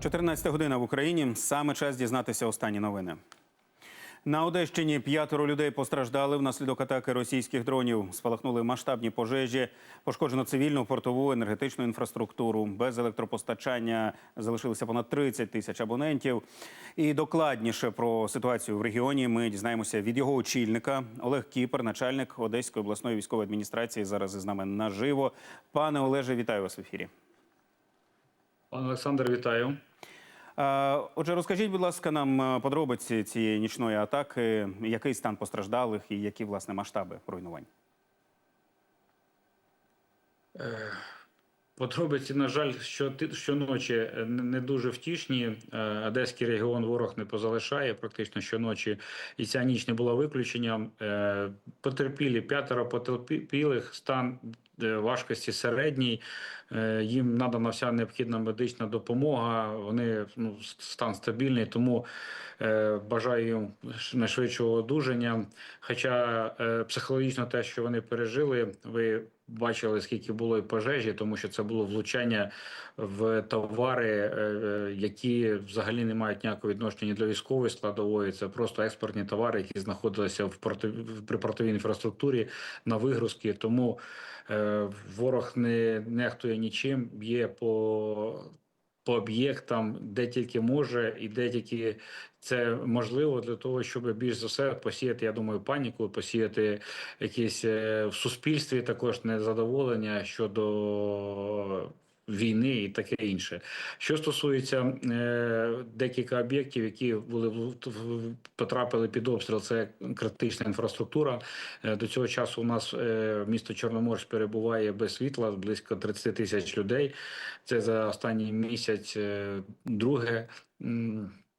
14 година в Україні. Саме час дізнатися останні новини. На Одещині п'ятеро людей постраждали внаслідок атаки російських дронів. Спалахнули масштабні пожежі, пошкоджено цивільну портову енергетичну інфраструктуру. Без електропостачання залишилося понад 30 тисяч абонентів. І докладніше про ситуацію в регіоні ми дізнаємося від його очільника Олег Кіпер, начальник Одеської обласної військової адміністрації. Зараз із нами наживо. Пане Олеже, вітаю вас в ефірі. Пане Олександр, вітаю. Е, Отже, розкажіть, будь ласка, нам е, подробиці цієї нічної атаки, який стан постраждалих і які власне масштаби руйнувань? Подробиці, на жаль, що щоночі не дуже втішні. Е, Одеський регіон ворог не позалишає практично щоночі, і ця ніч не була виключенням. Е, Потерпілі п'ятеро потерпілих, стан е, важкості середній. Е, Їм надана вся необхідна медична допомога. Вони ну, стан стабільний, тому е, бажаю їм найшвидшого одужання. Хоча е, психологічно те, що вони пережили, ви бачили, скільки було і пожежі, тому що це було влучання в товари, е, е, які взагалі не мають ніякого відношення для військової складової. Це просто експортні товари, які знаходилися в порти, при портовій інфраструктурі на вигрузки. Тому е, ворог не нехтує нічим, б'є по. По об'єктам, де тільки може, і де тільки це можливо для того, щоб більш за все посіяти, я думаю, паніку, посіяти якісь е, в суспільстві також незадоволення щодо війни і таке інше. Що стосується е, декілька об'єктів, які були потрапили під обстріл, це критична інфраструктура. Е, до цього часу у нас е, місто Чорноморськ перебуває без світла близько 30 тисяч людей. Це за останній місяць е, друге.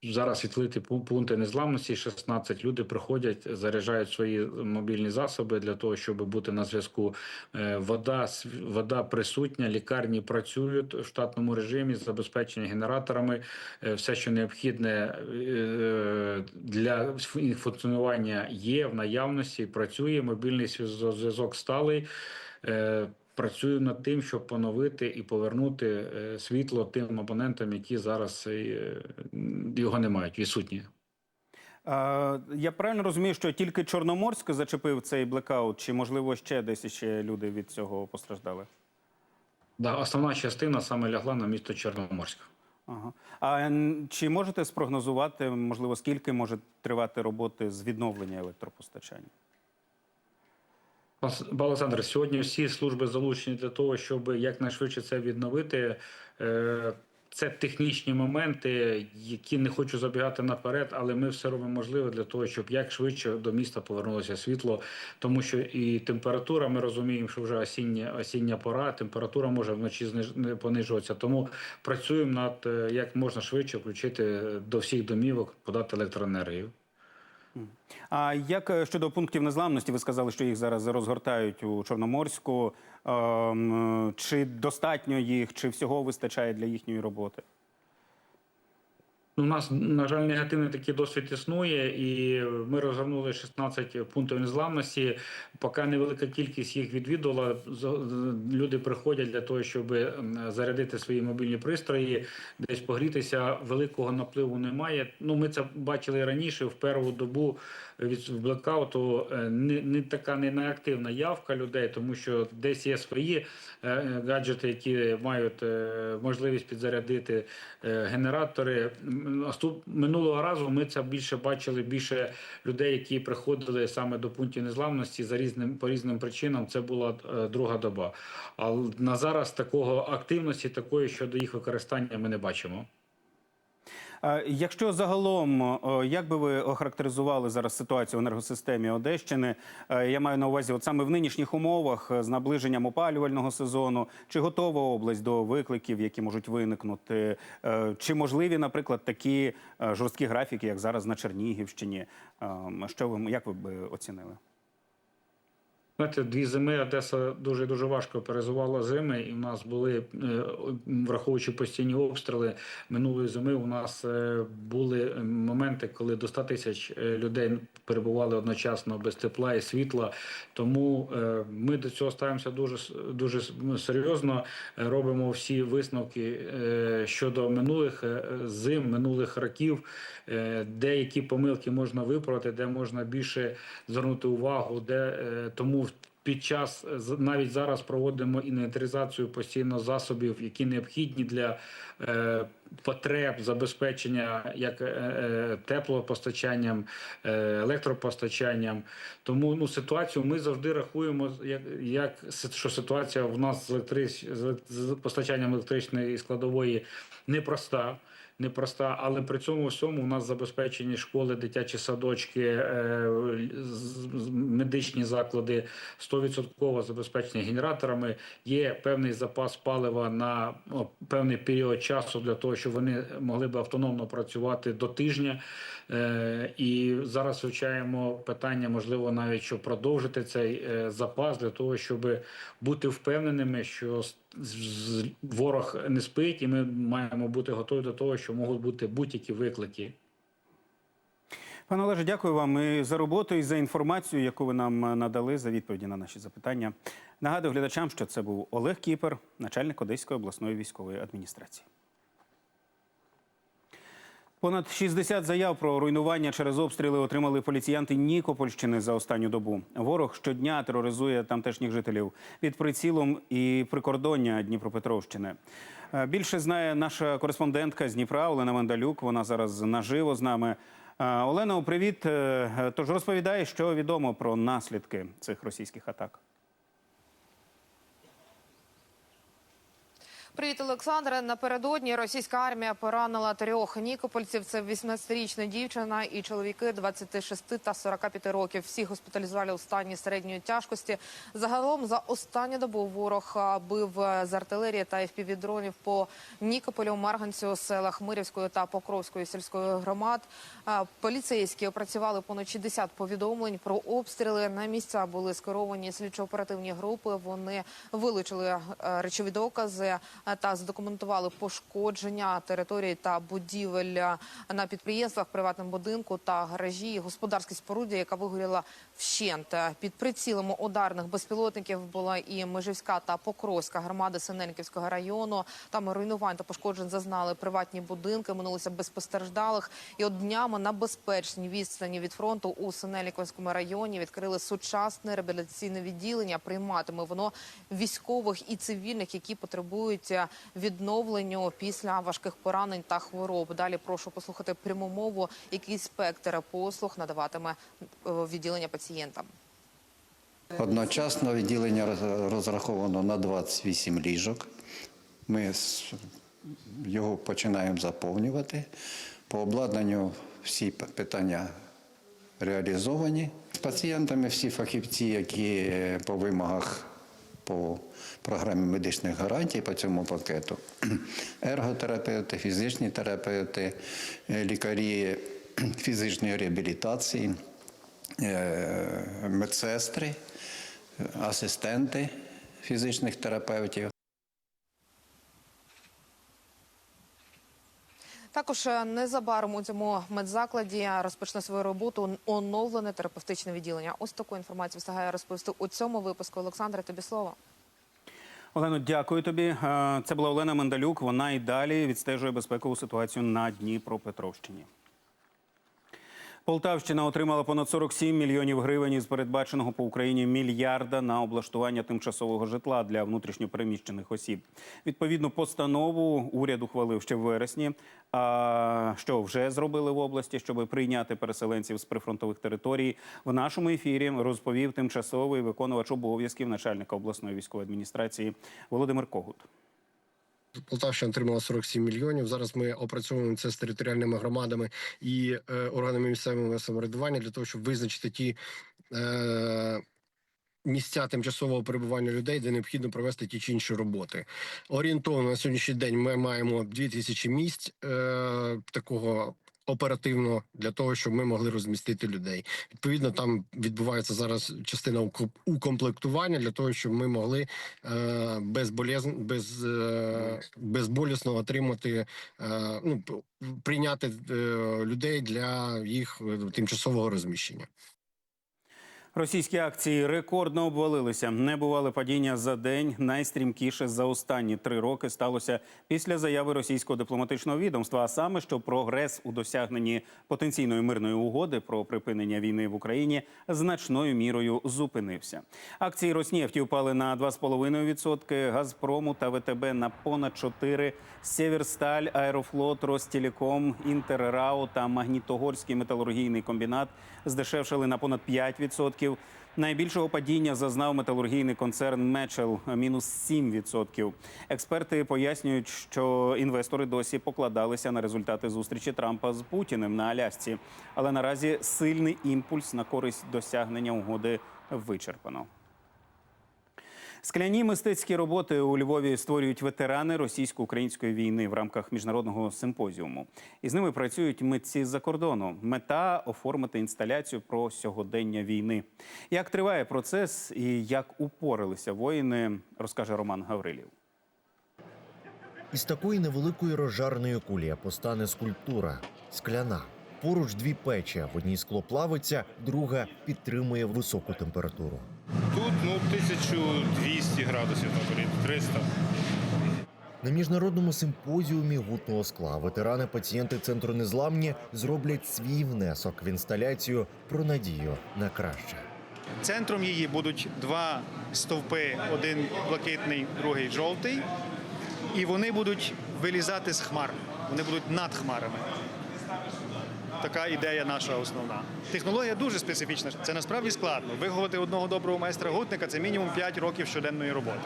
Зараз пу- пункти незламності. 16 люди приходять, заряджають свої мобільні засоби для того, щоб бути на зв'язку. Е, Вода вода присутня, лікарні працюють в штатному режимі, забезпечені генераторами. Е, Все, що необхідне е, для функціонування, є в наявності. Працює мобільний зв'яз- зв'язок сталий. Працюю над тим, щоб поновити і повернути е, світло тим абонентам, які зараз е, його не мають, відсутні. Я правильно розумію, що тільки Чорноморськ зачепив цей блекаут, чи можливо ще десь ще люди від цього постраждали? Да, основна частина саме лягла на місто Чорноморськ. Ага. А чи можете спрогнозувати, можливо, скільки може тривати роботи з відновлення електропостачання? Пан Олександр, сьогодні всі служби залучені для того, щоб якнайшвидше це відновити. Е, Це технічні моменти, які не хочу забігати наперед, але ми все робимо можливе для того, щоб як швидше до міста повернулося світло, тому що і температура, ми розуміємо, що вже осіння, осіння пора, температура може вночі понижуватися. Тому працюємо над е, як можна швидше включити до всіх домівок, подати електроенергію. А як е, щодо пунктів незламності, ви сказали, що їх зараз розгортають у Чорноморську. Ем, е, Чи достатньо їх, чи всього вистачає для їхньої роботи? У нас, на жаль, негативний такий досвід існує, і ми розгорнули 16 пунктів незламності. Поки невелика кількість їх відвідувала. Люди приходять для того, щоб зарядити свої мобільні пристрої, десь погрітися. Великого напливу немає. Ну, ми це бачили раніше. В першу добу від блекауту е, не, не така не неактивна явка людей, тому що десь є свої е, гаджети, які мають е, можливість підзарядити генератори. Наступ- Минулого разу ми це більше бачили більше людей, які приходили саме до пунктів незламності за різним по різним причинам. Це була е, друга доба. А на зараз такого активності, такої щодо їх використання, ми не бачимо. Е, Якщо загалом, як би ви охарактеризували зараз ситуацію в енергосистемі Одещини? Е, Я маю на увазі, от саме в нинішніх умовах е, з наближенням опалювального сезону, чи готова область до викликів, які можуть виникнути? Чи можливі, наприклад, такі жорсткі графіки, як зараз на Чернігівщині? Ем, Що ви як ви б оцінили? Знаєте, дві зими Одеса дуже дуже важко перезувала зими, і в нас були, е, враховуючи постійні обстріли минулої зими, у нас е, були моменти, коли до 100 тисяч е, людей перебували одночасно без тепла і світла. Тому е, ми до цього ставимося дуже дуже ну, серйозно. Е, Робимо всі висновки е, щодо минулих е, зим, минулих років, е, де які помилки можна виправити, де можна більше звернути увагу, де е, тому під час е, навіть зараз проводимо інвентаризацію постійно засобів, які необхідні для е, потреб забезпечення як е, е, теплопостачанням, е, електропостачанням. Тому ну ситуацію ми завжди рахуємо як, як що ситуація в нас з електрич з з постачанням електричної складової непроста. Непроста, але при цьому всьому у нас забезпечені школи, дитячі садочки, е, медичні заклади 100% забезпечені генераторами. Є певний запас палива на певний період часу для того, щоб вони могли би автономно працювати до тижня. Е, І зараз вивчаємо питання, можливо, навіть щоб продовжити цей е, запас для того, щоб бути впевненими, що ворог не спить, і ми маємо бути готові до того, що можуть бути будь-які виклики. Пане Олеже, дякую вам і за роботу, і за інформацію, яку ви нам надали за відповіді на наші запитання. Нагадую глядачам, що це був Олег Кіпер, начальник Одеської обласної військової адміністрації. Понад 60 заяв про руйнування через обстріли отримали поліціянти Нікопольщини за останню добу. Ворог щодня тероризує тамтешніх жителів під прицілом і прикордоння Дніпропетровщини. Е, Більше знає наша кореспондентка з Дніпра Олена Мандалюк. Вона зараз наживо з нами. Е, Олено, привіт. Е, Тож розповідай, що відомо про наслідки цих російських атак. Привіт, Олександре. Напередодні російська армія поранила трьох нікопольців. Це 18-річна дівчина і чоловіки 26 та 45 років. Всі госпіталізували у стані середньої тяжкості. Загалом за останню добу ворог бив з артилерії та FPV-дронів по Нікополю, Марганцю, селах Мирівської та Покровської сільської громад. Поліцейські опрацювали понад 60 повідомлень про обстріли. На місця були скеровані слідчо-оперативні групи. Вони вилучили е, речові докази та задокументували пошкодження території та будівель е, на підприємствах, приватному будинку та гаражі, господарській споруді, яка вигоріла вщент. Е, Під прицілами ударних безпілотників була і Межівська та Покровська громади Синельниківського району. Там руйнувань та пошкоджень зазнали приватні будинки. Минулося без постраждалих. І от днями на безпечній відстані від фронту у Синельниковському районі відкрили сучасне реабілітаційне відділення. Прийматиме воно військових і цивільних, які потребують е, відновленню після важких поранень та хвороб. Далі прошу послухати пряму мову, який спектр послуг надаватиме е, відділення пацієнтам. Одночасно відділення розраховано на 28 ліжок. Ми його починаємо заповнювати. По обладнанню всі питання реалізовані. З пацієнтами всі фахівці, які е, по вимогах по програмі медичних гарантій по цьому пакету. Ерготерапевти, фізичні терапевти, е, лікарі фізичної реабілітації, е, медсестри, е, асистенти фізичних терапевтів. Також е, незабаром у цьому медзакладі розпочне свою роботу оновлене терапевтичне відділення. Ось таку інформацію встигає розповісти у цьому випуску. Олександре, тобі слово. Олено, дякую тобі. Е, Це була Олена Мандалюк. Вона і далі відстежує безпекову ситуацію на Дніпропетровщині. Полтавщина отримала понад 47 мільйонів гривень із передбаченого по Україні мільярда на облаштування тимчасового житла для внутрішньопереміщених осіб. Відповідну постанову уряд ухвалив ще в вересні. А що вже зробили в області, щоб прийняти переселенців з прифронтових територій? В нашому ефірі розповів тимчасовий виконувач обов'язків начальника обласної військової адміністрації Володимир Когут. Полтавщина отримала 47 мільйонів. Зараз ми опрацьовуємо це з територіальними громадами і е, органами місцевого самоврядування для того, щоб визначити ті е, місця тимчасового перебування людей, де необхідно провести ті чи інші роботи. Орієнтовно на сьогоднішній день ми маємо 2000 місць е, такого. Оперативно для того, щоб ми могли розмістити людей. Відповідно, там відбувається зараз частина уко- укомплектування для того, щоб ми могли е, безболезн, без, е, безболісно отримати, е, ну прийняти е, людей для їх е, тимчасового розміщення. Російські акції рекордно обвалилися. Небувале падіння за день. Найстрімкіше за останні три роки сталося після заяви російського дипломатичного відомства. А саме, що прогрес у досягненні потенційної мирної угоди про припинення війни в Україні значною мірою зупинився. Акції Роснефті впали на 2,5%, Газпрому та ВТБ на понад 4%, Сєвєрсталь, Аерофлот, Ростелеком, Інтеррау та Магнітогорський металургійний комбінат здешевшили на понад 5%. Найбільшого падіння зазнав металургійний концерн Мечел мінус 7%. Експерти пояснюють, що інвестори досі покладалися на результати зустрічі Трампа з Путіним на Алясці, але наразі сильний імпульс на користь досягнення угоди вичерпано. Скляні мистецькі роботи у Львові створюють ветерани російсько-української війни в рамках міжнародного симпозіуму. І з ними працюють митці з-за кордону. Мета оформити інсталяцію про сьогодення війни. Як триває процес і як упоралися воїни, розкаже Роман Гаврилів. Із такої невеликої розжарної кулі постане скульптура скляна. Поруч дві печі. В одній скло плавиться, друга підтримує високу температуру. Тут ну 1200 градусів на горі, 300. На міжнародному симпозіумі гутного скла ветерани пацієнти центру незламні зроблять свій внесок в інсталяцію про надію на краще. Центром її будуть два стовпи: один блакитний, другий жовтий. І вони будуть вилізати з хмар. Вони будуть над хмарами. Така ідея наша основна. Технологія дуже специфічна. Це насправді складно. Виховати одного доброго майстра гутника це мінімум 5 років щоденної роботи.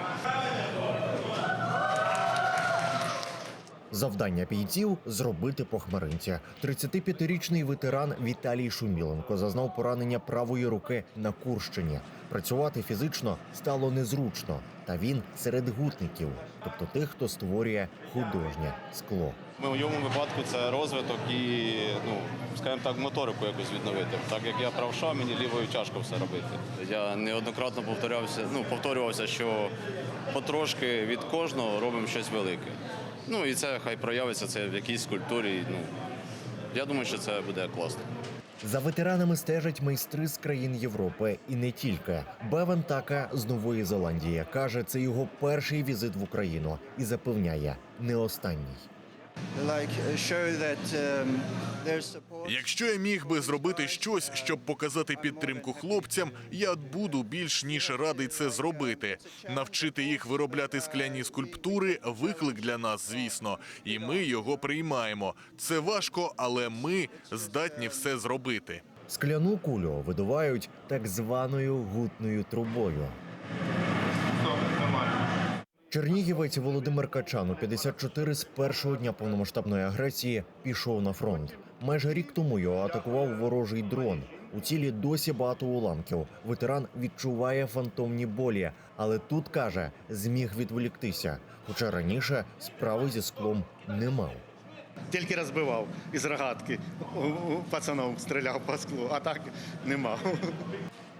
Завдання бійців зробити по хмаринці. 35-річний ветеран Віталій Шуміленко зазнав поранення правої руки на Курщині. Працювати фізично стало незручно, та він серед гутників, тобто тих, хто створює художнє скло. Ми В моєму випадку це розвиток і, ну, скажімо так, моторику якось відновити. Так як я правша, мені лівою тяжко все робити. Я неоднократно повторявся, ну, повторювався, що потрошки від кожного робимо щось велике. Ну і це хай проявиться це в якійсь культурі. Ну, я думаю, що це буде класно. За ветеранами стежать майстри з країн Європи і не тільки. Бевен Така з Нової Зеландії каже, це його перший візит в Україну і запевняє, не останній. Like uh, show that um, there's support. Якщо я міг би зробити щось, щоб показати підтримку хлопцям, я буду більш ніж радий це зробити. Навчити їх виробляти скляні скульптури виклик для нас, звісно, і ми його приймаємо. Це важко, але ми здатні все зробити. Скляну кулю видувають так званою гутною трубою. Чернігівець Володимир Качан у 54 з першого дня повномасштабної агресії пішов на фронт. Майже рік тому його атакував ворожий дрон. У тілі досі багато уламків. Ветеран відчуває фантомні болі, але тут каже, зміг відволіктися. Хоча раніше справи зі склом не мав. Тільки розбивав із рогатки. Пацаном стріляв по склу, а так не мав.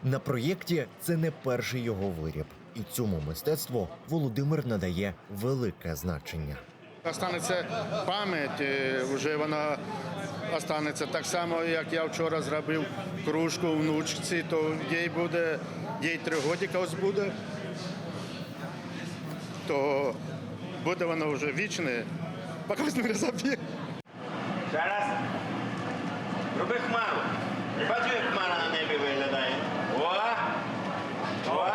На проєкті це не перший його виріб, і цьому мистецтву Володимир надає велике значення. Останеться пам'ять, е, вже вона останеться так само, як я вчора зробив кружку внучці, то їй буде, їй три годика ось буде, то буде воно вже вічне, поки не розоб'є. Зараз роби хмару. Бачу, як хмара на небі виглядає. О! О!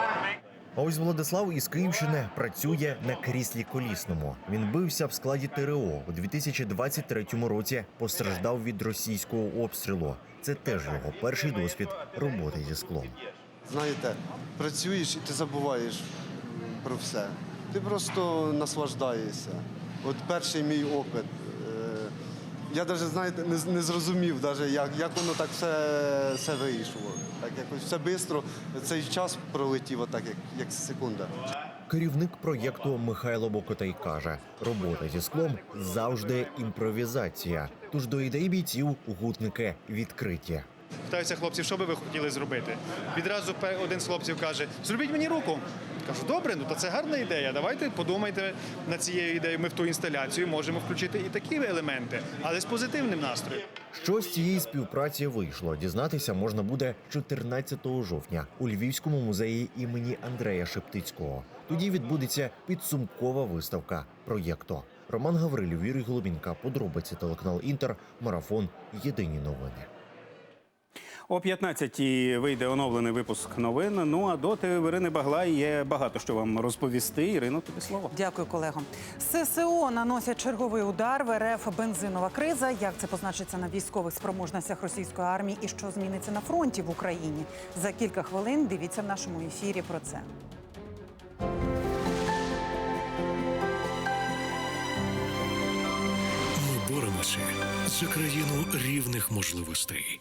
А ось Владислав із Київщини працює на кріслі колісному. Він бився в складі ТРО у 2023 році. Постраждав від російського обстрілу. Це теж його перший досвід роботи зі склом. Знаєте, працюєш і ти забуваєш про все. Ти просто наслаждаєшся. От перший мій опит. е, Я навіть знаєте, не, зрозумів, даже, як, як воно так все, все вийшло. Так якось все швидко, цей час пролетів, отак, як, як секунда. Керівник проєкту Михайло Бокотай каже: робота зі склом завжди імпровізація. Тож до ідей бійців гутники відкриті. Питаються хлопців, що би ви хотіли зробити. Відразу один з хлопців каже: зробіть мені руку. Кажу, добре, ну то це гарна ідея. Давайте подумайте над цією ідеєю. Ми в ту інсталяцію можемо включити і такі елементи, але з позитивним настроєм. Що з цієї співпраці вийшло? Дізнатися можна буде 14 жовтня у Львівському музеї імені Андрея Шептицького. Тоді відбудеться підсумкова виставка проєкту. Роман Гаврилів, Юрій Голубінка, подробиці телеканал Інтер, марафон. Єдині новини. О 15-й вийде оновлений випуск новин. Ну а доти в Ірини Баглай є багато що вам розповісти. Ірино, тобі слово. Дякую, колего. ССО наносять черговий удар в РФ бензинова криза. Як це позначиться на військових спроможностях російської армії і що зміниться на фронті в Україні? За кілька хвилин дивіться в нашому ефірі про це. Ми боремося за країну рівних можливостей.